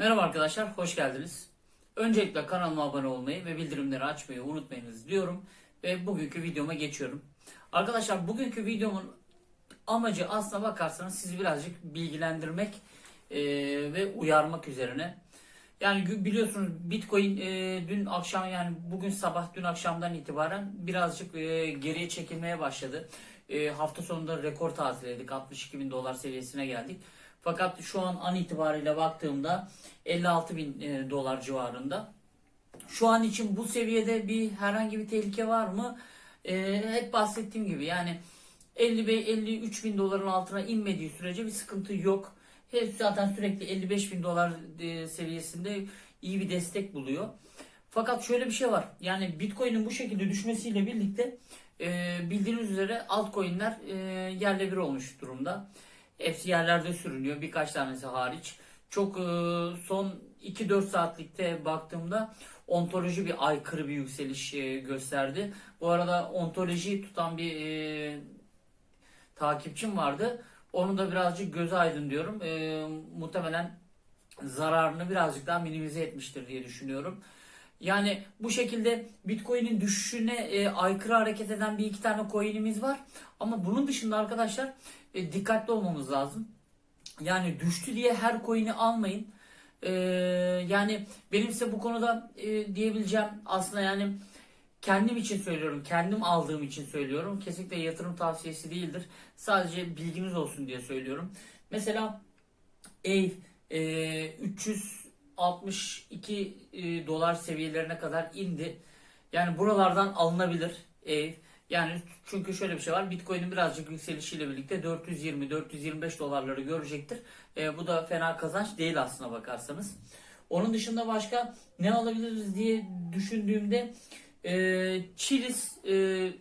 Merhaba arkadaşlar, hoş geldiniz. Öncelikle kanalıma abone olmayı ve bildirimleri açmayı unutmayınız diyorum ve bugünkü videoma geçiyorum. Arkadaşlar bugünkü videomun amacı aslına bakarsanız sizi birazcık bilgilendirmek eee, ve uyarmak üzerine. Yani biliyorsunuz Bitcoin eee, dün akşam yani bugün sabah dün akşamdan itibaren birazcık eee, geriye çekilmeye başladı. Eee, hafta sonunda rekor tazeledik. 62 bin dolar seviyesine geldik. Fakat şu an an itibariyle baktığımda 56 bin e, dolar civarında. Şu an için bu seviyede bir herhangi bir tehlike var mı? E, hep bahsettiğim gibi yani 50 ve 53 bin doların altına inmediği sürece bir sıkıntı yok. Hep zaten sürekli 55 bin dolar e, seviyesinde iyi bir destek buluyor. Fakat şöyle bir şey var. Yani Bitcoin'in bu şekilde düşmesiyle birlikte e, bildiğiniz üzere altcoin'ler e, yerle bir olmuş durumda. Yerlerde sürünüyor. Birkaç tanesi hariç. Çok e, son 2-4 saatlikte baktığımda ontoloji bir aykırı bir yükseliş e, gösterdi. Bu arada ontolojiyi tutan bir e, takipçim vardı. Onu da birazcık göze aydın diyorum. E, muhtemelen zararını birazcık daha minimize etmiştir diye düşünüyorum. Yani bu şekilde Bitcoin'in düşüşüne e, aykırı hareket eden bir iki tane coin'imiz var. Ama bunun dışında arkadaşlar e, dikkatli olmamız lazım. Yani düştü diye her coin'i almayın. E, yani benim size bu konuda e, diyebileceğim aslında yani kendim için söylüyorum. Kendim aldığım için söylüyorum. Kesinlikle yatırım tavsiyesi değildir. Sadece bilginiz olsun diye söylüyorum. Mesela Ave e, 362 e, dolar seviyelerine kadar indi. Yani buralardan alınabilir. Yani çünkü şöyle bir şey var. Bitcoin'in birazcık yükselişiyle birlikte 420-425 dolarları görecektir. E, bu da fena kazanç değil aslına bakarsanız. Onun dışında başka ne alabiliriz diye düşündüğümde e, e,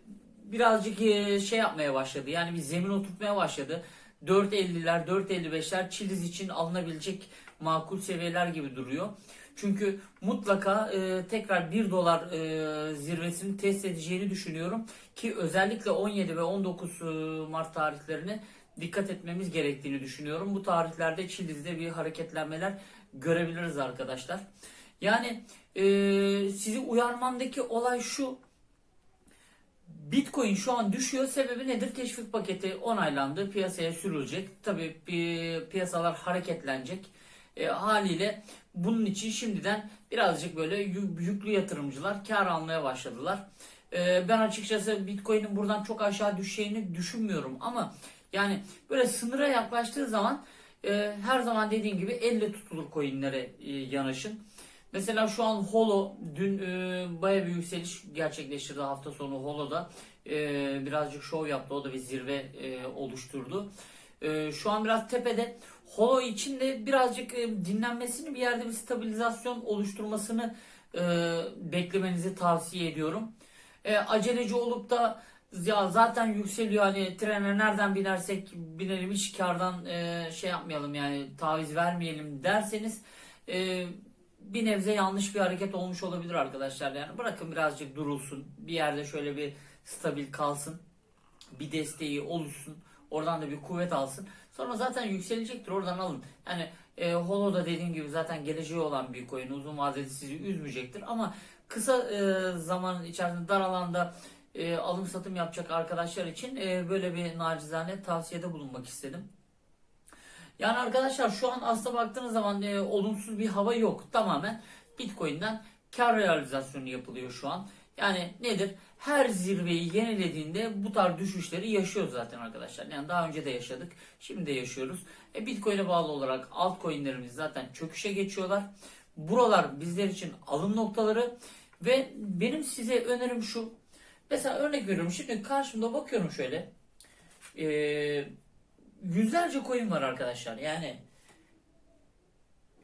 birazcık şey yapmaya başladı. Yani bir zemin oturtmaya başladı. 4.50'ler, 4.55'ler Chiliz için alınabilecek makul seviyeler gibi duruyor. Çünkü mutlaka e, tekrar 1 dolar e, zirvesini test edeceğini düşünüyorum. Ki özellikle 17 ve 19 e, Mart tarihlerine dikkat etmemiz gerektiğini düşünüyorum. Bu tarihlerde Chiliz'de bir hareketlenmeler görebiliriz arkadaşlar. Yani e, sizi uyarmamdaki olay şu. Bitcoin şu an düşüyor. Sebebi nedir? Teşvik paketi onaylandı. Piyasaya sürülecek. Tabii pi- piyasalar hareketlenecek. E, haliyle bunun için şimdiden birazcık böyle yü- yüklü yatırımcılar kar almaya başladılar. E, ben açıkçası Bitcoin'in buradan çok aşağı düşeceğini düşünmüyorum ama yani böyle sınıra yaklaştığı zaman e, her zaman dediğim gibi elle tutulur coinlere e, yanaşın. Mesela şu an Holo dün e, baya bir yükseliş gerçekleştirdi hafta sonu Holo'da. E, birazcık şov yaptı. O da bir zirve e, oluşturdu. E, şu an biraz tepede. Holo için de birazcık e, dinlenmesini bir yerde bir stabilizasyon oluşturmasını e, beklemenizi tavsiye ediyorum. E, aceleci olup da ya zaten yükseliyor hani trene nereden binersek binelim hiç kardan e, şey yapmayalım yani taviz vermeyelim derseniz e, bir nebze yanlış bir hareket olmuş olabilir arkadaşlar. Yani bırakın birazcık durulsun. Bir yerde şöyle bir stabil kalsın. Bir desteği oluşsun. Oradan da bir kuvvet alsın. Sonra zaten yükselecektir. Oradan alın. Yani e, Holo da dediğim gibi zaten geleceği olan bir coin. Uzun vadede sizi üzmeyecektir. Ama kısa e, zaman içerisinde dar alanda e, alım satım yapacak arkadaşlar için e, böyle bir nacizane tavsiyede bulunmak istedim. Yani arkadaşlar şu an aslında baktığınız zaman e, olumsuz bir hava yok. Tamamen Bitcoin'den kar realizasyonu yapılıyor şu an. Yani nedir? Her zirveyi yenilediğinde bu tarz düşüşleri yaşıyoruz zaten arkadaşlar. Yani daha önce de yaşadık. Şimdi de yaşıyoruz. E, Bitcoin'e bağlı olarak altcoin'lerimiz zaten çöküşe geçiyorlar. Buralar bizler için alım noktaları ve benim size önerim şu. Mesela örnek veriyorum. Şimdi karşımda bakıyorum şöyle. Eee yüzlerce coin var arkadaşlar. Yani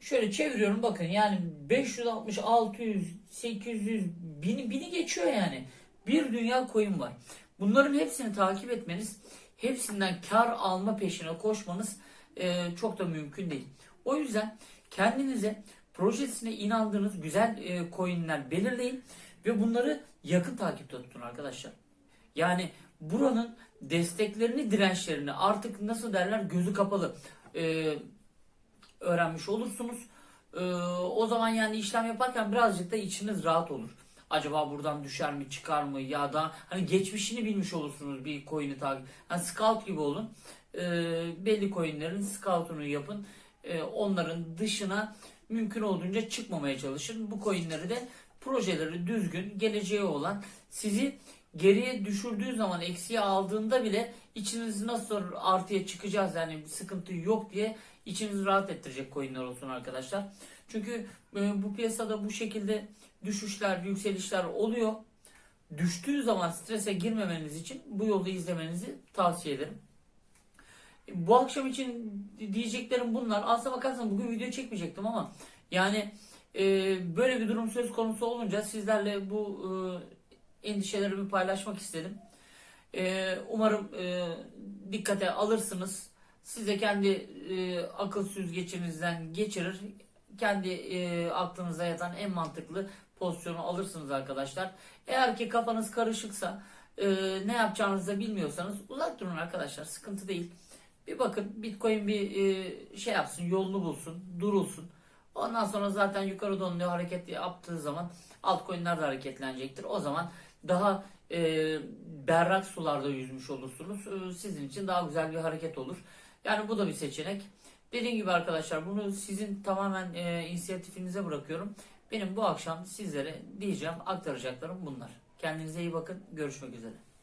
şöyle çeviriyorum bakın yani 560, 600, 800, bini, bini geçiyor yani. Bir dünya coin var. Bunların hepsini takip etmeniz, hepsinden kar alma peşine koşmanız e, çok da mümkün değil. O yüzden kendinize projesine inandığınız güzel e, coinler belirleyin ve bunları yakın takipte tutun arkadaşlar. Yani buranın desteklerini, dirençlerini artık nasıl derler gözü kapalı e, öğrenmiş olursunuz. Ee, o zaman yani işlem yaparken birazcık da içiniz rahat olur. Acaba buradan düşer mi çıkar mı ya da hani geçmişini bilmiş olursunuz bir coin'i takip. Hani scout gibi olun. Ee, belli coin'lerin scout'unu yapın. Ee, onların dışına mümkün olduğunca çıkmamaya çalışın. Bu coin'leri de projeleri düzgün, geleceği olan sizi geriye düşürdüğü zaman eksiye aldığında bile içiniz nasıl artıya çıkacağız yani bir sıkıntı yok diye içinizi rahat ettirecek coinler olsun arkadaşlar. Çünkü e, bu piyasada bu şekilde düşüşler, yükselişler oluyor. Düştüğü zaman strese girmemeniz için bu yolu izlemenizi tavsiye ederim. Bu akşam için diyeceklerim bunlar. Aslına bakarsan bugün video çekmeyecektim ama yani e, böyle bir durum söz konusu olunca sizlerle bu e, endişelerimi paylaşmak istedim. E, umarım e, dikkate alırsınız. Siz de kendi e, akıl süzgeçinizden geçirir. Kendi e, aklınıza yatan en mantıklı pozisyonu alırsınız arkadaşlar. Eğer ki kafanız karışıksa e, ne yapacağınızı bilmiyorsanız uzak durun arkadaşlar. Sıkıntı değil. Bir bakın Bitcoin bir e, şey yapsın, yolunu bulsun, durulsun. Ondan sonra zaten yukarı doğru hareket yaptığı zaman altcoin'ler de hareketlenecektir. O zaman daha e, berrak sularda yüzmüş olursunuz. E, sizin için daha güzel bir hareket olur. Yani bu da bir seçenek. Dediğim gibi arkadaşlar bunu sizin tamamen e, inisiyatifinize bırakıyorum. Benim bu akşam sizlere diyeceğim, aktaracaklarım bunlar. Kendinize iyi bakın. Görüşmek üzere.